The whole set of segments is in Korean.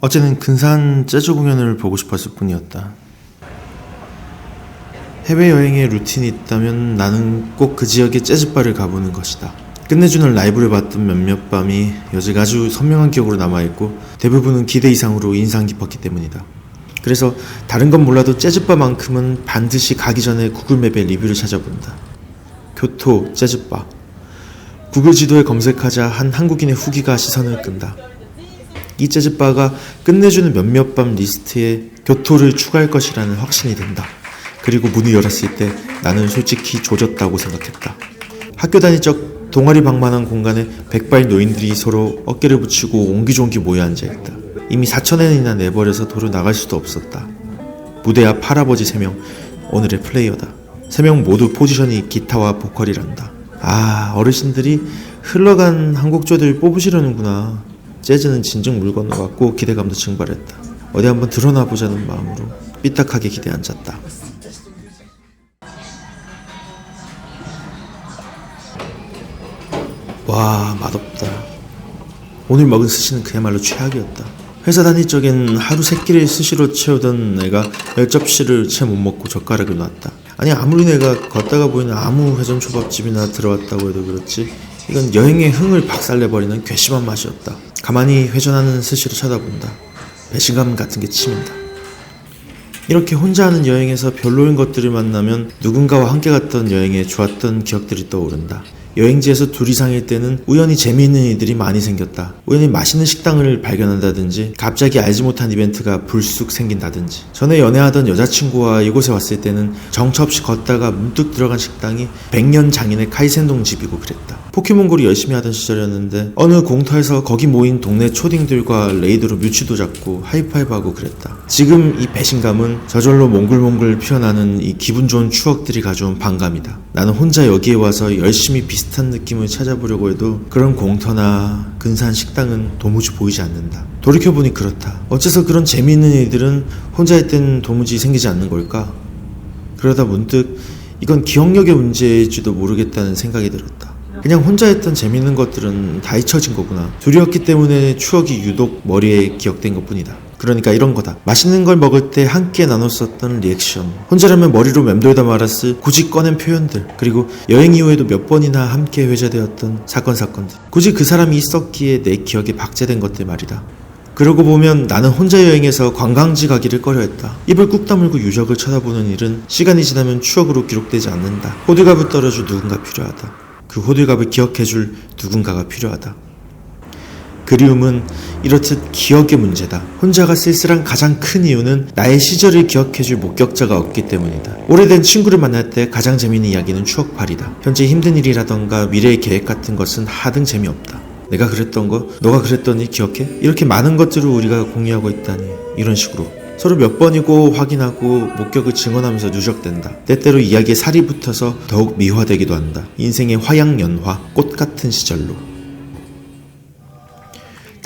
어제는 근사한 재즈 공연을 보고 싶었을 뿐이었다. 해외여행에 루틴이 있다면 나는 꼭 그 지역의 재즈바를 가보는 것이다. 끝내주는 라이브를 봤던 몇몇 밤이 여직 아주 선명한 기억으로 남아있고 대부분은 기대 이상으로 인상 깊었기 때문이다. 그래서 다른 건 몰라도 재즈바만큼은 반드시 가기 전에 구글맵에 리뷰를 찾아본다. 교토 재즈바. 구글 지도에 검색하자 한 한국인의 후기가 시선을 끈다. 이 재즈바가 끝내주는 몇몇 밤 리스트에 교토를 추가할 것이라는 확신이 든다. 그리고 문을 열었을 때 나는 솔직히 조졌다고 생각했다. 학교 다닐 적 동아리 방만한 공간에 백발 노인들이 서로 어깨를 붙이고 옹기종기 모여 앉아있다. 이미 4천엔이나 내버려서 도로 나갈 수도 없었다. 무대 앞 할아버지 3명, 오늘의 플레이어다. 3명 모두 포지션이 기타와 보컬이란다. 아, 어르신들이 흘러간 한곡조들 뽑으시려는구나. 재즈는 진정 물 건너갔고 기대감도 증발했다. 어디 한번 드러나 보자는 마음으로 삐딱하게 기대 앉았다. 와 맛없다. 오늘 먹은 스시는 그야말로 최악이었다. 회사 다닐 적엔 하루 세 끼를 스시로 채우던 내가 열 접시를 채 못 먹고 젓가락을 놨다. 아니 아무리 내가 걷다가 보이는 아무 회전 초밥집이나 들어왔다고 해도 그렇지 이건 여행의 흥을 박살내버리는 괘씸한 맛이었다. 가만히 회전하는 스시를 쳐다본다. 배신감 같은 게 치민다. 이렇게 혼자 하는 여행에서 별로인 것들을 만나면 누군가와 함께 갔던 여행에 좋았던 기억들이 떠오른다. 여행지에서 둘 이상일 때는 우연히 재미있는 일들이 많이 생겼다. 우연히 맛있는 식당을 발견한다든지 갑자기 알지 못한 이벤트가 불쑥 생긴다든지 전에 연애하던 여자친구와 이곳에 왔을 때는 정처 없이 걷다가 문득 들어간 식당이 백년 장인의 카이센동 집이고 그랬다. 포켓몬고를 열심히 하던 시절이었는데 어느 공터에서 거기 모인 동네 초딩들과 레이드로 뮤치도 잡고 하이파이브하고 그랬다. 지금 이 배신감은 저절로 몽글몽글 피어나는 이 기분 좋은 추억들이 가져온 반감이다. 나는 혼자 여기에 와서 열심히 비슷 한 느낌을 찾아보려고 해도 그런 공터나 근사한 식당은 도무지 보이지 않는다. 돌이켜보니 그렇다. 어째서 그런 재미있는 일들은 혼자일 땐 도무지 생기지 않는 걸까? 그러다 문득 이건 기억력의 문제일지도 모르겠다는 생각이 들었다. 그냥 혼자 했던 재밌는 것들은 다 잊혀진 거구나. 둘이었기 때문에 추억이 유독 머리에 기억된 것 뿐이다. 그러니까 이런 거다. 맛있는 걸 먹을 때 함께 나눴었던 리액션. 혼자라면 머리로 맴돌다 말았을 굳이 꺼낸 표현들. 그리고 여행 이후에도 몇 번이나 함께 회자되었던 사건, 사건들. 굳이 그 사람이 있었기에 내 기억에 박제된 것들 말이다. 그러고 보면 나는 혼자 여행해서 관광지 가기를 꺼려했다. 입을 꾹 다물고 유적을 쳐다보는 일은 시간이 지나면 추억으로 기록되지 않는다. 호들갑을 떨어줄 누군가 필요하다. 그 호들갑을 기억해줄 누군가가 필요하다. 그리움은 이렇듯 기억의 문제다. 혼자가 쓸쓸한 가장 큰 이유는 나의 시절을 기억해줄 목격자가 없기 때문이다. 오래된 친구를 만날 때 가장 재미있는 이야기는 추억팔이다. 현재 힘든 일이라던가 미래의 계획 같은 것은 하등 재미없다. 내가 그랬던 거, 너가 그랬더니 기억해? 이렇게 많은 것들을 우리가 공유하고 있다니. 이런 식으로. 서로 몇 번이고 확인하고 목격을 증언하면서 누적된다. 때때로 이야기에 살이 붙어서 더욱 미화되기도 한다. 인생의 화양연화, 꽃 같은 시절로.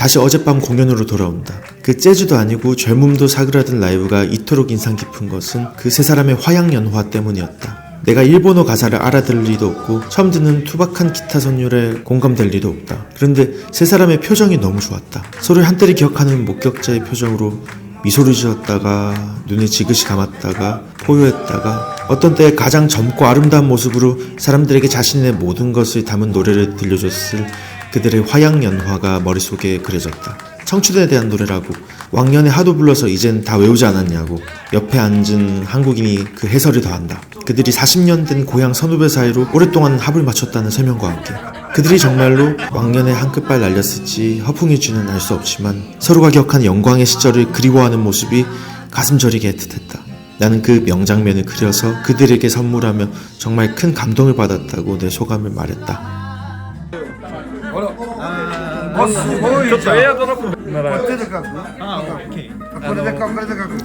다시 어젯밤 공연으로 돌아온다. 그 재즈도 아니고 젊음도 사그라든 라이브가 이토록 인상 깊은 것은 그 세 사람의 화양연화 때문이었다. 내가 일본어 가사를 알아들을 리도 없고 처음 듣는 투박한 기타 선율에 공감될 리도 없다. 그런데 세 사람의 표정이 너무 좋았다. 서로를 한때를 기억하는 목격자의 표정으로 미소를 지었다가 눈을 지그시 감았다가 포효했다가 어떤 때 가장 젊고 아름다운 모습으로 사람들에게 자신의 모든 것을 담은 노래를 들려줬을 그들의 화양연화가 머릿속에 그려졌다. 청춘에 대한 노래라고 왕년에 하도 불러서 이젠 다 외우지 않았냐고 옆에 앉은 한국인이 그 해설을 더한다. 그들이 40년 된 고향 선후배 사이로 오랫동안 합을 맞췄다는 설명과 함께 그들이 정말로 왕년에 한 끝발 날렸을지 허풍일지는 알 수 없지만 서로가 기억한 영광의 시절을 그리워하는 모습이 가슴 저리게 애틋했다. 나는 그 명장면을 그려서 그들에게 선물하며 정말 큰 감동을 받았다고 내 소감을 말했다.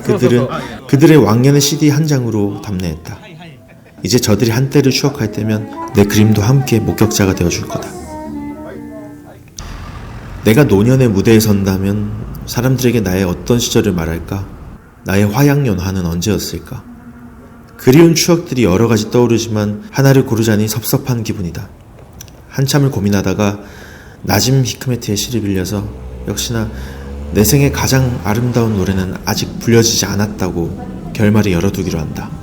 그들은 그들의 왕년의 CD 한 장으로 답례했다. 이제 저들이 한때를 추억할 때면 내 그림도 함께 목격자가 되어줄 거다. 내가 노년의 무대에 선다면 사람들에게 나의 어떤 시절을 말할까? 나의 화양연화는 언제였을까? 그리운 추억들이 여러 가지 떠오르지만 하나를 고르자니 섭섭한 기분이다. 한참을 고민하다가 나짐 히크메트의 시를 빌려서 역시나 내 생애 가장 아름다운 노래는 아직 불려지지 않았다고 결말에 열어두기로 한다.